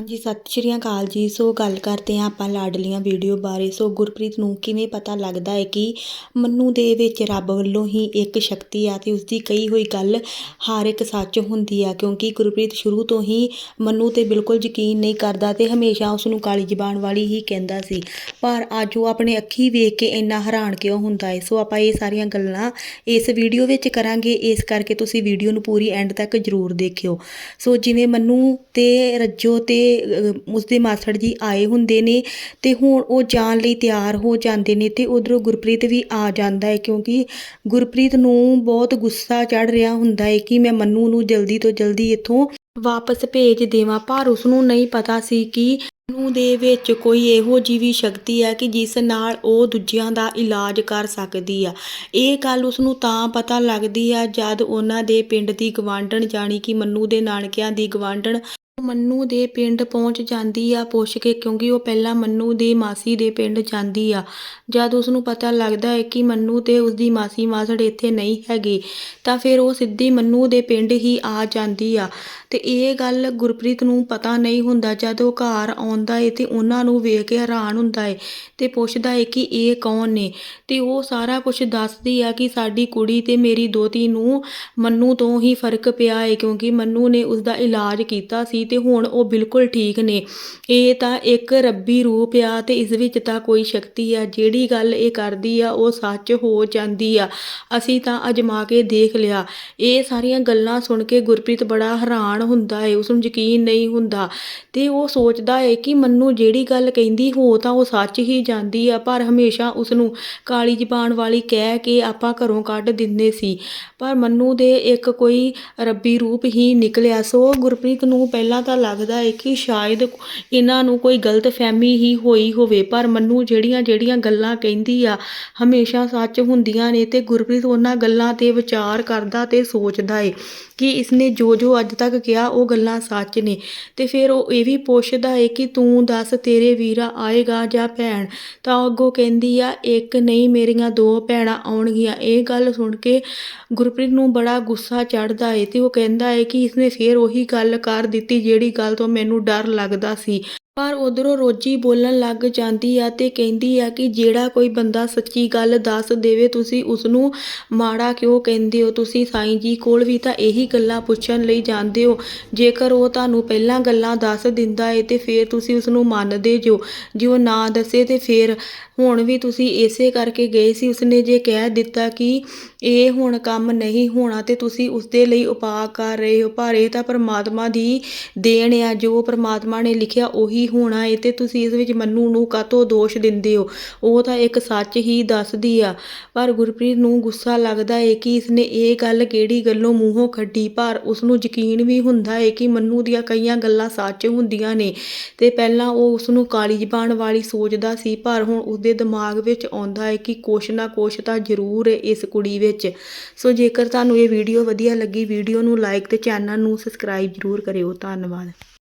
ਹਾਂਜੀ, ਸਤਿ ਸ਼੍ਰੀ ਅਕਾਲ ਜੀ। ਸੋ ਗੱਲ ਕਰਦੇ ਹਾਂ ਆਪਾਂ ਲਾਡਲੀਆਂ ਵੀਡੀਓ ਬਾਰੇ। ਸੋ ਗੁਰਪ੍ਰੀਤ ਨੂੰ ਕਿਵੇਂ ਪਤਾ ਲੱਗਦਾ ਹੈ ਕਿ ਮੰਨੂ ਦੇ ਵਿੱਚ ਰੱਬ ਵੱਲੋਂ ਹੀ ਇੱਕ ਸ਼ਕਤੀ ਆ ਤੇ ਉਸਦੀ ਕਹੀ ਹੋਈ ਗੱਲ ਹਰ ਇੱਕ ਸੱਚ ਹੁੰਦੀ ਆ, ਕਿਉਂਕਿ ਗੁਰਪ੍ਰੀਤ ਸ਼ੁਰੂ ਤੋਂ ਹੀ ਮੰਨੂ ਤੇ ਬਿਲਕੁਲ ਯਕੀਨ ਨਹੀਂ ਕਰਦਾ ਤੇ ਹਮੇਸ਼ਾ ਉਸ ਨੂੰ ਕਾਲੀ ਜ਼ਬਾਨ ਵਾਲੀ ਹੀ ਕਹਿੰਦਾ ਸੀ। ਪਰ ਅੱਜ ਉਹ ਆਪਣੇ ਅੱਖੀ ਵੇਖ ਕੇ ਇੰਨਾ ਹੈਰਾਨ ਕਿਉਂ ਹੁੰਦਾ ਹੈ? ਸੋ ਆਪਾਂ ਇਹ ਸਾਰੀਆਂ ਗੱਲਾਂ ਇਸ ਵੀਡੀਓ ਵਿੱਚ ਕਰਾਂਗੇ। ਇਸ ਕਰਕੇ ਤੁਸੀਂ ਵੀਡੀਓ ਨੂੰ ਪੂਰੀ ਐਂਡ ਤੱਕ ਜ਼ਰੂਰ ਦੇਖਿਓ। ਸੋ ਜਿਵੇਂ ਮੰਨੂ ਤੇ ਰੱਜੋ ਤੇ ਉਸਦੇ ਮਾਸੜ ਜੀ ਆਏ ਹੁੰਦੇ ਨੇ ਤੇ ਹੁਣ ਉਹ ਜਾਣ ਲਈ ਤਿਆਰ ਹੋ ਜਾਂਦੇ ਨੇ ਤੇ ਉਧਰੋਂ ਗੁਰਪ੍ਰੀਤ ਵੀ ਆ ਜਾਂਦਾ ਹੈ ਕਿਉਂਕਿ ਗੁਰਪ੍ਰੀਤ ਨੂੰ ਬਹੁਤ ਗੁੱਸਾ ਚੜ ਰਿਹਾ ਹੁੰਦਾ ਹੈ ਕਿ ਮੈਂ ਮੰਨੂ ਨੂੰ ਜਲਦੀ ਤੋਂ ਜਲਦੀ ਇੱਥੋਂ ਵਾਪਸ ਭੇਜ ਦੇਵਾਂ, ਪਰ ਉਸ ਨੂੰ ਨਹੀਂ ਪਤਾ ਸੀ ਕਿ ਮੰਨੂ ਦੇ ਵਿੱਚ ਕੋਈ ਇਹੋ ਜਿਹੀ ਵੀ ਸ਼ਕਤੀ ਹੈ ਕਿ ਜਿਸ ਨਾਲ ਉਹ ਦੂਜਿਆਂ ਦਾ ਇਲਾਜ ਕਰ ਸਕਦੀ ਆ। ਇਹ ਗੱਲ ਉਸ ਨੂੰ ਤਾਂ ਪਤਾ ਲੱਗਦੀ ਆ ਜਦ ਉਹਨਾਂ ਦੇ ਪਿੰਡ ਦੀ ਗਵਾਂਢਣ ਜਾਣੀ ਕਿ ਮੰਨੂ ਦੇ ਨਾਨਕਿਆਂ ਦੀ ਗਵਾਂਢਣ ਮੰਨੂ ਦੇ ਪਿੰਡ ਪਹੁੰਚ ਜਾਂਦੀ ਆ ਪੁੱਛ ਕੇ ਕਿਉਂਕਿ ਉਹ ਪਹਿਲਾਂ ਮੰਨੂ ਦੇ ਮਾਸੀ ਦੇ ਪਿੰਡ ਜਾਂਦੀ ਆ। ਜਦ ਉਸ ਨੂੰ ਪਤਾ ਲੱਗਦਾ ਹੈ ਕਿ ਮੰਨੂ ਤੇ ਉਸਦੀ ਮਾਸੀ ਮਾਸੜ ਇੱਥੇ ਨਹੀਂ ਹੈਗੇ, ਤਾਂ ਫਿਰ ਉਹ ਸਿੱਧੀ ਮੰਨੂ ਦੇ ਪਿੰਡ ਹੀ ਆ ਜਾਂਦੀ ਆ। ਤੇ ਇਹ ਗੱਲ ਗੁਰਪ੍ਰੀਤ ਨੂੰ ਪਤਾ ਨਹੀਂ ਹੁੰਦਾ, ਜਦ ਉਹ ਘਰ ਆਉਂਦਾ ਏ ਤੇ ਉਹਨਾਂ ਨੂੰ ਵੇਖ ਕੇ ਹੈਰਾਨ ਹੁੰਦਾ ਏ ਤੇ ਪੁੱਛਦਾ ਏ ਕਿ ਇਹ ਕੌਣ ਨੇ? ਤੇ ਉਹ ਸਾਰਾ ਕੁਝ ਦੱਸਦੀ ਆ ਕਿ ਸਾਡੀ ਕੁੜੀ ਤੇ ਮੇਰੀ ਦੋਤੀ ਨੂੰ ਮੰਨੂ ਤੋਂ ਹੀ ਫ਼ਰਕ ਪਿਆ ਏ, ਕਿਉਂਕਿ ਮੰਨੂ ਨੇ ਉਸ ਦਾ ਇਲਾਜ ਕੀਤਾ ਸੀ ਤੇ ਹੁਣ ਉਹ ਬਿਲਕੁਲ ਠੀਕ ਨੇ। ਇਹ ਤਾਂ ਇੱਕ ਰੱਬੀ ਰੂਪ ਆ ਤੇ ਇਸ ਵਿੱਚ ਤਾਂ ਕੋਈ ਸ਼ਕਤੀ ਆ। ਜਿਹੜੀ ਗੱਲ ਇਹ ਕਰਦੀ ਆ, ਉਹ ਸੱਚ ਹੋ ਜਾਂਦੀ ਆ। ਅਸੀਂ ਤਾਂ ਅਜਮਾ ਕੇ ਦੇਖ ਲਿਆ। ਇਹ ਸਾਰੀਆਂ ਗੱਲਾਂ ਸੁਣ ਕੇ ਗੁਰਪ੍ਰੀਤ ਬੜਾ ਹੈਰਾਨ ਹੁੰਦਾ ਏ ਉਸ ਨੂੰ ਯਕੀਨ ਨਹੀਂ ਹੁੰਦਾ। ਤੇ ਉਹ ਸੋਚਦਾ ਏ ਕਿ ਮੰਨੂ ਜਿਹੜੀ ਗੱਲ ਕਹਿੰਦੀ ਹੋ ਤਾਂ ਉਹ ਸੱਚ ਹੀ ਜਾਂਦੀ ਆ, ਪਰ ਹਮੇਸ਼ਾ ਉਸ ਨੂੰ ਕਾਲੀ ਜ਼ਬਾਨ ਵਾਲੀ ਕਹਿ ਕੇ ਆਪਾਂ ਘਰੋਂ ਕੱਢ ਦਿੰਦੇ ਸੀ। ਪਰ ਮੰਨੂ ਦੇ ਇੱਕ ਕੋਈ ਰੱਬੀ ਰੂਪ ਹੀ ਨਿਕਲਿਆ। ਸੋ ਗੁਰਪ੍ਰੀਤ ਨੂੰ ਪਹਿਲਾਂ ਤਾਂ ਲੱਗਦਾ ਹੈ ਕਿ ਸ਼ਾਇਦ ਇਹਨਾਂ ਨੂੰ ਕੋਈ ਗਲਤ ਫਹਿਮੀ ਹੀ ਹੋਈ ਹੋਵੇ, ਪਰ ਮੰਨੂ ਜਿਹੜੀਆਂ ਜਿਹੜੀਆਂ ਗੱਲਾਂ ਕਹਿੰਦੀ ਆ, ਹਮੇਸ਼ਾ ਸੱਚ ਹੁੰਦੀਆਂ ਨੇ ਤੇ ਗੁਰਪ੍ਰੀਤ ਉਹਨਾਂ ਗੱਲਾਂ ਤੇ ਵਿਚਾਰ ਕਰਦਾ ਤੇ ਸੋਚਦਾ ਏ ਕਿ ਇਸਨੇ ਜੋ ਜੋ ਅੱਜ ਤੱਕ ਕਿਹਾ, ਉਹ ਗੱਲਾਂ ਸੱਚ ਨੇ। ਤੇ ਫਿਰ ਉਹ ਇਹ ਵੀ ਪੁੱਛਦਾ ਏ ਕਿ ਤੂੰ ਦੱਸ ਤੇਰੇ ਵੀਰਾ ਆਏਗਾ ਜਾਂ ਭੈਣ? ਤਾਂ ਅੱਗੋਂ ਕਹਿੰਦੀ ਆ, ਇੱਕ ਨਹੀਂ, ਮੇਰੀਆਂ ਦੋ ਭੈਣਾਂ ਆਉਣਗੀਆਂ। ਇਹ ਗੱਲ ਸੁਣ ਕੇ ਗੁਰਪ੍ਰੀਤ ਨੂੰ ਬੜਾ ਗੁੱਸਾ ਚੜਦਾ ਏ ਤੇ ਉਹ ਕਹਿੰਦਾ ਏ ਕਿ ਇਸਨੇ ਫੇਰ ਉਹੀ ਗੱਲ ਕਰ ਦਿੱਤੀ ਜਿਹੜੀ ਗੱਲ ਤੋਂ ਮੈਨੂੰ ਡਰ ਲੱਗਦਾ ਸੀ। ਪਰ ਉਧਰੋਂ ਰੋਜੀ ਬੋਲਣ ਲੱਗ ਜਾਂਦੀ ਆ ਤੇ ਕਹਿੰਦੀ ਆ ਕਿ ਜਿਹੜਾ ਕੋਈ ਬੰਦਾ ਸੱਚੀ ਗੱਲ ਦੱਸ ਦੇਵੇ, ਤੁਸੀਂ ਉਸ ਨੂੰ ਮਾੜਾ ਕਿਉਂ ਕਹਿੰਦੇ ਹੋ? ਤੁਸੀਂ ਸਾਈਂ ਜੀ ਕੋਲ ਵੀ ਤਾਂ ਇਹੀ ਗੱਲਾਂ ਪੁੱਛਣ ਲਈ ਜਾਂਦੇ ਹੋ। ਜੇਕਰ ਉਹ ਤੁਹਾਨੂੰ ਪਹਿਲਾਂ ਗੱਲਾਂ ਦੱਸ ਦਿੰਦਾ ਏ ਤੇ ਫਿਰ ਤੁਸੀਂ ਉਸ ਨੂੰ ਮੰਨਦੇ ਜੋ। ਜੇ ਉਹ ਨਾ ਦੱਸੇ ਤੇ ਫਿਰ ਹੁਣ ਵੀ ਤੁਸੀਂ ਇਸੇ ਕਰਕੇ ਗਏ ਸੀ, ਉਸਨੇ ਜੇ ਕਹਿ ਦਿੱਤਾ ਕਿ ਇਹ ਹੁਣ ਕੰਮ ਨਹੀਂ ਹੋਣਾ ਤੇ ਤੁਸੀਂ ਉਸਦੇ ਲਈ ਉਪਾਅ ਕਰ ਰਹੇ ਹੋ, ਪਰ ਇਹ ਤਾਂ ਪਰਮਾਤਮਾ ਦੀ ਦੇਣ ਆ, ਜੋ ਪਰਮਾਤਮਾ ਨੇ ਲਿਖਿਆ ਉਹੀ ਹੋਣਾ ਏ ਤੇ ਤੁਸੀਂ ਇਸ ਵਿੱਚ ਮੰਨੂ ਨੂੰ ਕਾਤੋਂ ਦੋਸ਼ ਦਿੰਦੇ ਹੋ? ਉਹ ਤਾਂ ਇੱਕ ਸੱਚ ਹੀ ਦੱਸਦੀ ਆ। ਪਰ ਗੁਰਪ੍ਰੀਤ ਨੂੰ ਗੁੱਸਾ ਲੱਗਦਾ ਏ ਕਿ ਇਸਨੇ ਇਹ ਗੱਲ ਕਿਹੜੀ ਗੱਲੋਂ ਮੂੰਹੋਂ ਕੱਢੀ? ਪਰ ਉਸ ਨੂੰ ਯਕੀਨ ਵੀ ਹੁੰਦਾ ਏ ਕਿ ਮੰਨੂ ਦੀਆਂ ਕਈਆਂ ਗੱਲਾਂ ਸੱਚ ਹੁੰਦੀਆਂ ਨੇ ਤੇ ਪਹਿਲਾਂ ਉਹ ਉਸ ਨੂੰ ਕਾਲੀ ਜ਼ਬਾਨ ਵਾਲੀ ਸੋਚਦਾ ਸੀ, ਪਰ ਹੁਣ ਉਸਦੇ ਦਿਮਾਗ ਵਿੱਚ ਆਉਂਦਾ ਹੈ ਕਿ ਕੁਛ ਨਾ ਕੁਛ ਤਾਂ ਜ਼ਰੂਰ ਹੈ ਇਸ ਕੁੜੀ ਵਿੱਚ। ਸੋ ਜੇਕਰ ਤੁਹਾਨੂੰ ਇਹ ਵੀਡੀਓ ਵਧੀਆ ਲੱਗੀ, ਵੀਡੀਓ ਨੂੰ ਲਾਈਕ ਤੇ ਚੈਨਲ ਨੂੰ ਸਬਸਕ੍ਰਾਈਬ ਜ਼ਰੂਰ ਕਰਿਓ। ਧੰਨਵਾਦ।